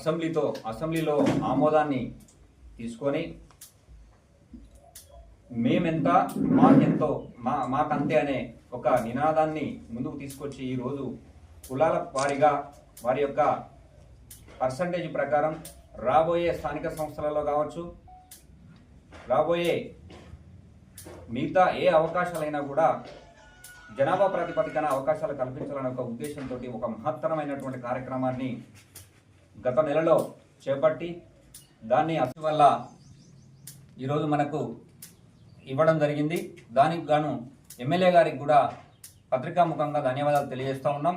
అసెంబ్లీతో అసెంబ్లీలో ఆమోదాన్ని తీసుకొని మేమెంత మాకెంతో మా మాకంతే అనే ఒక నినాదాన్ని ముందుకు తీసుకొచ్చి ఈరోజు కులాల వారిగా వారి యొక్క పర్సంటేజ్ ప్రకారం రాబోయే స్థానిక సంస్థలలో కావచ్చు రాబోయే మిగతా ఏ అవకాశాలైనా కూడా జనాభా ప్రాతిపదికన అవకాశాలు కల్పించాలనే ఒక ఉద్దేశంతో ఒక మహత్తరమైనటువంటి కార్యక్రమాన్ని గత నెలలో చేపట్టి దాన్ని అసలు వల్ల ఈరోజు మనకు ఇవ్వడం జరిగింది. దానికి గాను ఎమ్మెల్యే గారికి కూడా పత్రికాముఖంగా ధన్యవాదాలు తెలియజేస్తూ ఉన్నాం.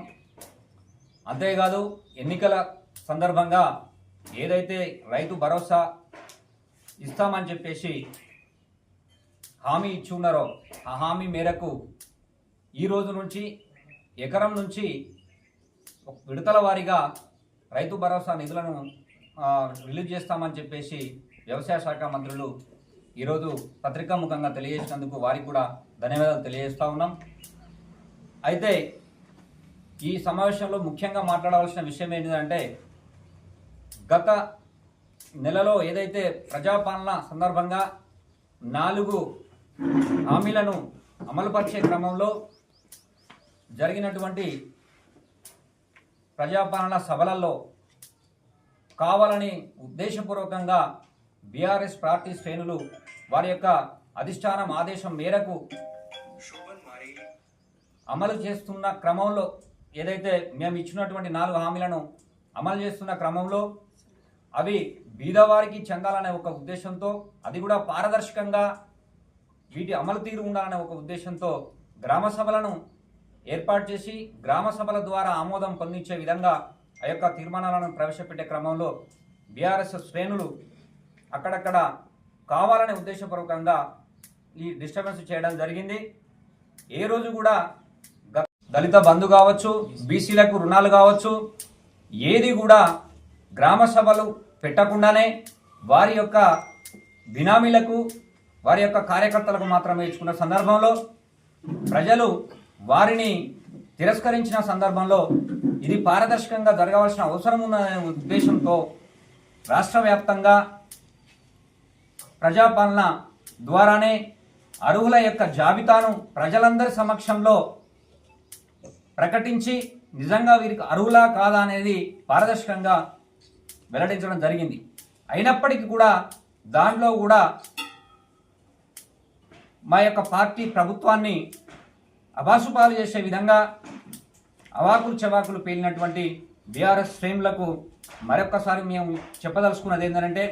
అంతేకాదు ఎన్నికల సందర్భంగా ఏదైతే రైతు భరోసా ఇస్తామని చెప్పేసి హామీ ఇచ్చి ఉన్నారో ఆ హామీ మేరకు ఈ రోజు నుంచి ఎకరం నుంచి విడతల వారీగా రైతు భరోసా నిధులను రిలీజ్ చేస్తామని చెప్పేసి వ్యవసాయ శాఖ మంత్రులు ఈరోజు పత్రికాముఖంగా తెలియజేసినందుకు వారికి కూడా ధన్యవాదాలు తెలియజేస్తూ ఉన్నాం. అయితే ఈ సమావేశంలో ముఖ్యంగా మాట్లాడవలసిన విషయం ఏంటంటే గత నెలలో ఏదైతే ప్రజాపాలన సందర్భంగా నాలుగు హామీలను అమలుపరిచే క్రమంలో జరిగినటువంటి ప్రజాపాలన సభలలో కావాలని ఉద్దేశపూర్వకంగా బీఆర్ఎస్ పార్టీ శ్రేణులు వారి యొక్క అధిష్టానం ఆదేశం మేరకు అమలు చేస్తున్న క్రమంలో ఏదైతే మేము ఇచ్చినటువంటి నాలుగు హామీలను అమలు చేస్తున్న క్రమంలో అవి బీదవారికి చెందాలనే ఒక ఉద్దేశంతో అది కూడా పారదర్శకంగా వీటి అమలు తీరు ఉండాలనే ఒక ఉద్దేశంతో గ్రామ సభలను ఏర్పాటు చేసి గ్రామ సభల ద్వారా ఆమోదం పొందించే విధంగా ఆ యొక్క తీర్మానాలను ప్రవేశపెట్టే క్రమంలో బీఆర్ఎస్ శ్రేణులు అక్కడక్కడ కావాలనే ఉద్దేశపూర్వకంగా ఈ డిస్టర్బెన్స్ చేయడం జరిగింది. ఏ రోజు కూడా దళిత బంధు కావచ్చు బీసీలకు రుణాలు కావచ్చు ఏది కూడా గ్రామ సభలు పెట్టకుండానే వారి యొక్క బినామీలకు వారి యొక్క కార్యకర్తలకు మాత్రమే ఇచ్చుకున్న సందర్భంలో ప్రజలు వారిని తిరస్కరించిన సందర్భంలో ఇది పారదర్శకంగా జరగవలసిన అవసరం ఉందనే ఉద్దేశంతో రాష్ట్ర వ్యాప్తంగా ప్రజాపాలన ద్వారానే అర్హుల యొక్క జాబితాను ప్రజలందరి సమక్షంలో ప్రకటించి నిజంగా వీరికి అర్హులా కాదా అనేది పారదర్శకంగా వెల్లడించడం జరిగింది. అయినప్పటికీ కూడా దాంట్లో కూడా మా యొక్క పార్టీ ప్రభుత్వాన్ని అబాసుపాలు చేసే విధంగా అవాకులు చవాకులు పేలినటువంటి బీఆర్ఎస్ శ్రేణులకు మరొక్కసారి మేము చెప్పదలుచుకున్నది ఏంటంటే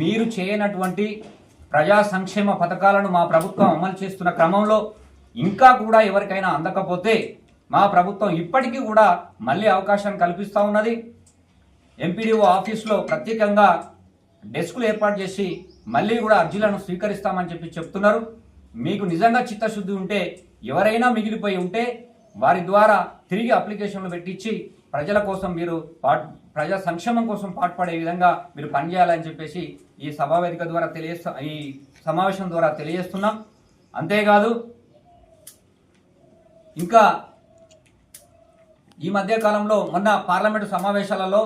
మీరు చేయనటువంటి ప్రజా సంక్షేమ పథకాలను మా ప్రభుత్వం అమలు చేస్తున్న క్రమంలో ఇంకా కూడా ఎవరికైనా అందకపోతే మా ప్రభుత్వం ఇప్పటికీ కూడా మళ్ళీ అవకాశం కల్పిస్తూ ఉన్నది. ఎంపీడీఓ ఆఫీస్లో ప్రత్యేకంగా డెస్కులు ఏర్పాటు చేసి మళ్ళీ కూడా అర్జీలను స్వీకరిస్తామని చెప్పి చెప్తున్నారు. మీకు నిజంగా చిత్తశుద్ధి ఉంటే ఎవరైనా మిగిలిపోయి ఉంటే వారి ద్వారా తిరిగి అప్లికేషన్లు పెట్టించి ప్రజల కోసం మీరు పాట్ ప్రజా సంక్షేమం కోసం పాటుపడే విధంగా మీరు పనిచేయాలని చెప్పేసి ఈ సభావేదిక ద్వారా తెలియజేస్తా ఈ సమావేశం ద్వారా తెలియజేస్తున్నాం. అంతేకాదు ఇంకా ఈ మధ్యకాలంలో మొన్న పార్లమెంటు సమావేశాలలో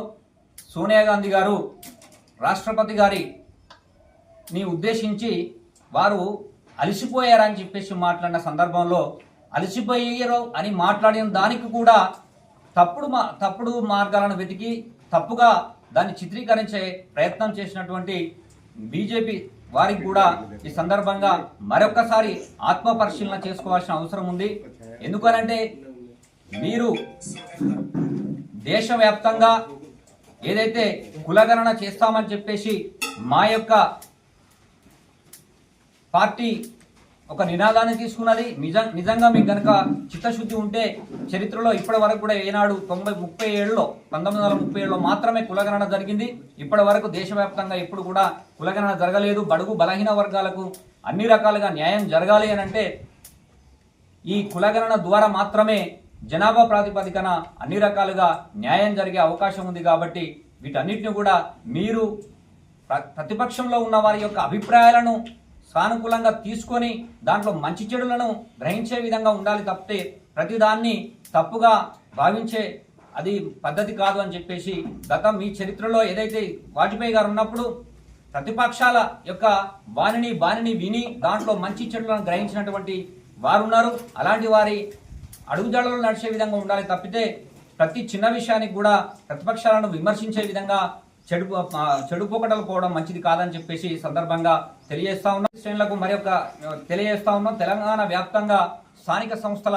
సోనియా గాంధీ గారు రాష్ట్రపతి గారిని ఉద్దేశించి వారు అలసిపోయారని చెప్పేసి మాట్లాడిన సందర్భంలో అలసిపోయారు అని మాట్లాడిన దానికి కూడా తప్పుడు మా తప్పుడు మార్గాలను వెతికి తప్పుగా దాన్ని చిత్రీకరించే ప్రయత్నం చేసినటువంటి బీజేపీ వారికి కూడా ఈ సందర్భంగా మరొకసారి ఆత్మ పరిశీలన చేసుకోవాల్సిన అవసరం ఉంది. ఎందుకనంటే మీరు దేశవ్యాప్తంగా ఏదైతే కులగణన చేస్తామని చెప్పేసి మా యొక్క పార్టీ ఒక నినాదాన్ని తీసుకున్నది. నిజం నిజంగా మీకు గనక చిత్తశుద్ధి ఉంటే చరిత్రలో ఇప్పటి వరకు కూడా ఏనాడు తొంభై ముప్పై ఏళ్ళలో పంతొమ్మిది వందల ముప్పై ఏళ్ళలో మాత్రమే కులగణన జరిగింది. ఇప్పటి వరకు దేశవ్యాప్తంగా ఎప్పుడు కూడా కులగణన జరగలేదు. బడుగు బలహీన వర్గాలకు అన్ని రకాలుగా న్యాయం జరగాలి అని అంటే ఈ కులగణన ద్వారా మాత్రమే జనాభా ప్రాతిపదికన అన్ని రకాలుగా న్యాయం జరిగే అవకాశం ఉంది కాబట్టి వీటన్నిటిని కూడా మీరు ప్రతిపక్షంలో ఉన్న వారి యొక్క అభిప్రాయాలను సానుకూలంగా తీసుకొని దాంట్లో మంచి చెడులను గ్రహించే విధంగా ఉండాలి తప్పితే ప్రతిదాన్ని తప్పుగా భావించే అది పద్ధతి కాదు అని చెప్పేసి గతం మీ చరిత్రలో ఏదైతే వాజ్పేయి గారు ఉన్నప్పుడు ప్రతిపక్షాల యొక్క వాణిని బాణిని విని దాంట్లో మంచి చెడులను గ్రహించినటువంటి వారు ఉన్నారు అలాంటి వారి అడుగుజాడలు నడిచే విధంగా ఉండాలి తప్పితే ప్రతి చిన్న విషయానికి కూడా ప్రతిపక్షాలను విమర్శించే విధంగా చెడు చెడు పోకటలు పోవడం మంచిది కాదని చెప్పేసి సందర్భంగా తెలియజేస్తా ఉన్నాం. శ్రేణులకు మరి తెలియజేస్తా ఉన్నాం. తెలంగాణ వ్యాప్తంగా స్థానిక సంస్థల